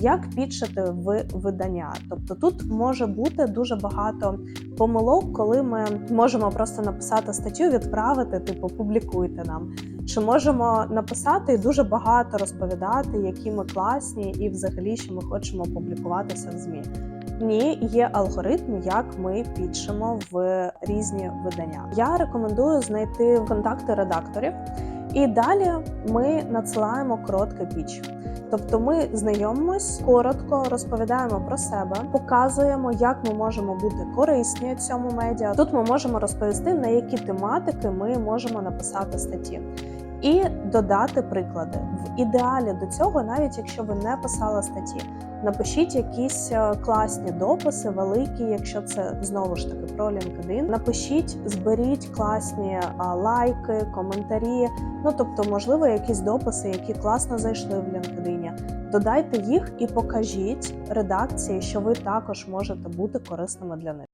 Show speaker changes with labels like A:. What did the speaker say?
A: Як підшити в видання? Тобто тут може бути дуже багато помилок, коли ми можемо просто написати статтю, відправити, типу, публікуйте нам. Чи можемо написати і дуже багато розповідати, які ми класні, і взагалі, що ми хочемо публікуватися в ЗМІ. Ні, є алгоритм, як ми підшимо в різні видання. Я рекомендую знайти контакти редакторів, і далі ми надсилаємо коротке піч. Тобто ми знайомимось коротко, розповідаємо про себе, показуємо, як ми можемо бути корисні цьому медіа. Тут ми можемо розповісти, на які тематики ми можемо написати статті. І додати приклади в ідеалі до цього, навіть якщо ви не писали статті, напишіть якісь е, класні дописи, великі, якщо це знову ж таки про LinkedIn. Напишіть, зберіть класні лайки, коментарі. Ну тобто, можливо, якісь дописи, які класно зайшли в LinkedIn. Додайте їх і покажіть редакції, що ви також можете бути корисними для них.